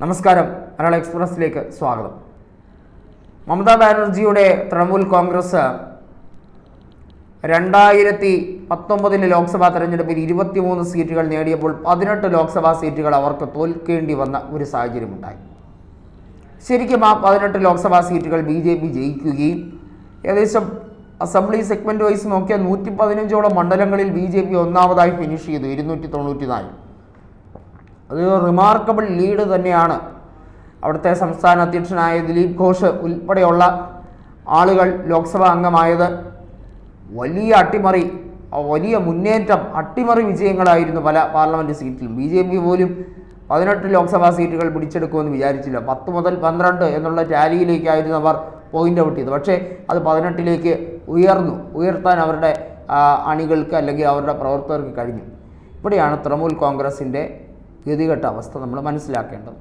നമസ്കാരം. മലയാള എക്സ്പ്രസിലേക്ക് സ്വാഗതം. മമതാ ബാനർജിയുടെ തൃണമൂൽ കോൺഗ്രസ് രണ്ടായിരത്തി പത്തൊമ്പതിലെ ലോക്സഭാ തെരഞ്ഞെടുപ്പിൽ ഇരുപത്തിമൂന്ന് സീറ്റുകൾ നേടിയപ്പോൾ പതിനെട്ട് ലോക്സഭാ സീറ്റുകൾ അവർക്ക് തോൽക്കേണ്ടി വന്ന ഒരു സാഹചര്യമുണ്ടായി. ശരിക്കും ആ പതിനെട്ട് ലോക്സഭാ സീറ്റുകൾ ബി ജെ പി ജയിക്കുകയും ഏകദേശം അസംബ്ലി സെഗ്മെന്റ് വൈസ് നോക്കിയാൽ നൂറ്റി പതിനഞ്ചോളം മണ്ഡലങ്ങളിൽ ബി ജെ പി ഒന്നാമതായി ഫിനിഷ് ചെയ്തു ഇരുന്നൂറ്റി തൊണ്ണൂറ്റി നാല് അത് റിമാർക്കബിൾ ലീഡ് തന്നെയാണ്. അവിടുത്തെ സംസ്ഥാന അധ്യക്ഷനായ ദിലീപ് ഘോഷ് ഉൾപ്പെടെയുള്ള ആളുകൾ ലോക്സഭാ അംഗമായത്. വലിയ അട്ടിമറി വലിയ മുന്നേറ്റം അട്ടിമറി വിജയങ്ങളായിരുന്നു പല പാർലമെന്റ് സീറ്റിലും. ബി ജെ പി പോലും പതിനെട്ട് ലോക്സഭാ സീറ്റുകൾ പിടിച്ചെടുക്കുമെന്ന് വിചാരിച്ചില്ല. പത്ത് മുതൽ പന്ത്രണ്ട് എന്നുള്ള ടാലിയിലേക്കായിരുന്നു അവർ പോയിന്റ് ഔട്ട് ചെയ്തത് പക്ഷേ അത് പതിനെട്ടിലേക്ക് ഉയർന്നു. ഉയർത്താൻ അവരുടെ അണികൾക്ക് അല്ലെങ്കിൽ അവരുടെ പ്രവർത്തകർക്ക് കഴിഞ്ഞു. ഇവിടെയാണ് തൃണമൂൽ കോൺഗ്രസിന്റെ ഗതികെട്ട അവസ്ഥ നമ്മൾ മനസ്സിലാക്കേണ്ടത്.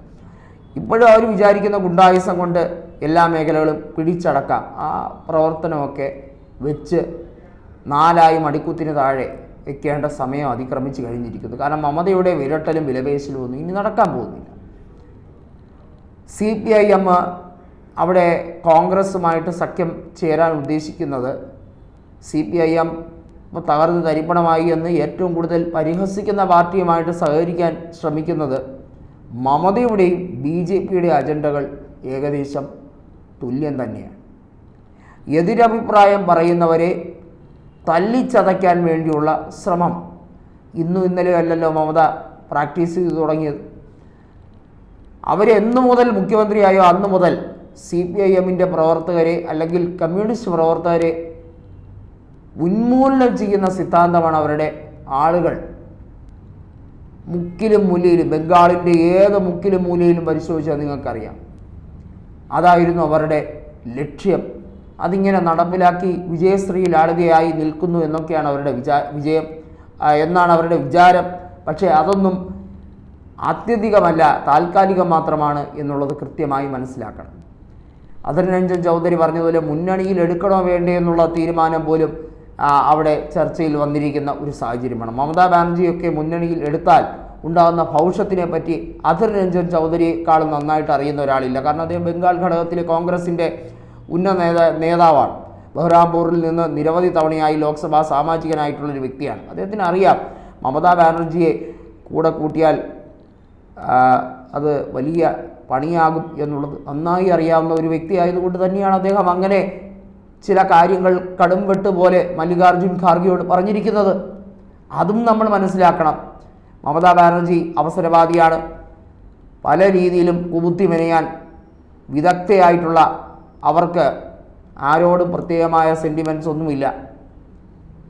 ഇപ്പോഴും അവർ വിചാരിക്കുന്ന ഗുണ്ടായുസം കൊണ്ട് എല്ലാ മേഖലകളും പിടിച്ചടക്കാം. ആ പ്രവർത്തനമൊക്കെ വെച്ച് നാലായി മടിക്കുത്തിന് താഴെ വെക്കേണ്ട സമയം അതിക്രമിച്ച് കഴിഞ്ഞിരിക്കുന്നു. കാരണം മമതയുടെ വിരട്ടലും വിലപേശലും ഒന്നും ഇനി നടക്കാൻ പോകുന്നില്ല. സി പി ഐ എം അവിടെ കോൺഗ്രസുമായിട്ട് സഖ്യം ചേരാൻ ഉദ്ദേശിക്കുന്നത് സി പി ഐ എം തകർന്ന് തരിപ്പണമായി എന്ന് ഏറ്റവും കൂടുതൽ പരിഹസിക്കുന്ന പാർട്ടിയുമായിട്ട് സഹകരിക്കാൻ ശ്രമിക്കുന്നത് മമതയുടെയും ബി ജെ പിയുടെ അജണ്ടകൾ ഏകദേശം തുല്യം തന്നെയാണ്. എതിരഭിപ്രായം പറയുന്നവരെ തല്ലിച്ചതയ്ക്കാൻ വേണ്ടിയുള്ള ശ്രമം ഇന്നും ഇന്നലെ അല്ലല്ലോ മമത പ്രാക്ടീസ് ചെയ്തു തുടങ്ങിയത്. അവരെന്നു മുതൽ മുഖ്യമന്ത്രിയായോ അന്നു മുതൽ സി പി ഐ എമ്മിന്റെ പ്രവർത്തകരെ അല്ലെങ്കിൽ കമ്മ്യൂണിസ്റ്റ് പ്രവർത്തകരെ ഉന്മൂലനം ചെയ്യുന്ന സിദ്ധാന്തമാണ് അവരുടെ ആളുകൾ. മുക്കിലും മൂലയിലും ബംഗാളിന്റെ ഏത് മുക്കിലും മൂലയിലും പരിശോധിച്ചാൽ നിങ്ങൾക്കറിയാം. അതായിരുന്നു അവരുടെ ലക്ഷ്യം. അതിങ്ങനെ നടപ്പിലാക്കി വിജയശ്രീ ലാളിതയായി നിൽക്കുന്നു എന്നൊക്കെയാണ് അവരുടെ വിചാ വിജയം എന്നാണ് അവരുടെ വിചാരം. പക്ഷേ അതൊന്നും ആത്യന്തികമല്ല താൽക്കാലികം മാത്രമാണ് എന്നുള്ളത് കൃത്യമായി മനസ്സിലാക്കണം. രഞ്ജൻ ചൗധരി പറഞ്ഞതുപോലെ മുന്നണിയിൽ എടുക്കണോ വേണ്ടേ എന്നുള്ള തീരുമാനം പോലും അവിടെ ചർച്ചയിൽ വന്നിരിക്കുന്ന ഒരു സാഹചര്യമാണ്. മമതാ ബാനർജിയൊക്കെ മുന്നണിയിൽ എടുത്താൽ ഉണ്ടാകുന്ന ഭവിഷ്യത്തിനെ പറ്റി അധിർ രഞ്ജൻ ചൗധരിയെക്കാളും നന്നായിട്ട് അറിയുന്ന ഒരാളില്ല. കാരണം അദ്ദേഹം ബംഗാൾ ഘടകത്തിലെ കോൺഗ്രസിന്റെ ഉന്നത നേതാ നേതാവാണ്. ബഹ്റാംപൂറിൽ നിന്ന് നിരവധി തവണയായി ലോക്സഭാ സാമാജികനായിട്ടുള്ളൊരു വ്യക്തിയാണ്. അദ്ദേഹത്തിന് അറിയാം മമതാ ബാനർജിയെ കൂടെ കൂട്ടിയാൽ അത് വലിയ പണിയാകും എന്നുള്ളത് നന്നായി അറിയാവുന്ന ഒരു വ്യക്തി ആയതുകൊണ്ട് തന്നെയാണ് അദ്ദേഹം അങ്ങനെ ചില കാര്യങ്ങൾ കടും വെട്ട് പോലെ മല്ലികാർജുൻ ഖാർഗെയോട് പറഞ്ഞിരിക്കുന്നത്. അതും നമ്മൾ മനസ്സിലാക്കണം. മമതാ ബാനർജി അവസരവാദിയാണ്. പല രീതിയിലും കുബുത്തി മെനയാൻ വിദഗ്ധയായിട്ടുള്ള അവർക്ക് ആരോടും പ്രത്യേകമായ സെന്റിമെന്റ്സ് ഒന്നുമില്ല.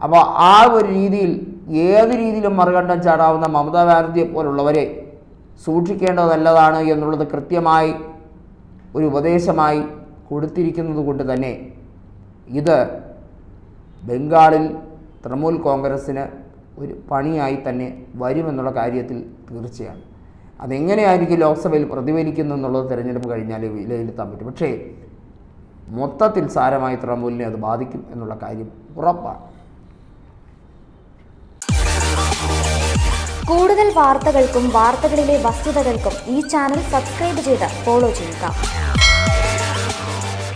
അപ്പോൾ ആ ഒരു രീതിയിൽ ഏത് രീതിയിലും മറുകണ്ഠം ചാടാവുന്ന മമതാ ബാനർജിയെ പോലുള്ളവരെ സൂക്ഷിക്കേണ്ടത് നല്ലതാണ് എന്നുള്ളത് കൃത്യമായി ഒരു ഉപദേശമായി കൊടുത്തിരിക്കുന്നത് കൊണ്ട് തന്നെ ഇത് ബംഗാളിൽ തൃണമൂൽ കോൺഗ്രസ്സിന് ഒരു പണിയായി തന്നെ വരുമെന്നുള്ള കാര്യത്തിൽ തീർച്ചയാണ്. അതെങ്ങനെയായിരിക്കും ലോക്സഭയിൽ പ്രതിഫലിക്കുന്നു എന്നുള്ളത് തിരഞ്ഞെടുപ്പ് കഴിഞ്ഞാലേ വിലയിരുത്താൻ പറ്റും. പക്ഷേ മൊത്തത്തിൽ സാരമായി തൃണമൂലിനെ അത് ബാധിക്കും എന്നുള്ള കാര്യം ഉറപ്പാണ്. കൂടുതൽ വാർത്തകൾക്കും വാർത്തകളിലെ വസ്തുതകൾക്കും ഈ ചാനൽ സബ്സ്ക്രൈബ് ചെയ്ത് ഫോളോ ചെയ്യുക.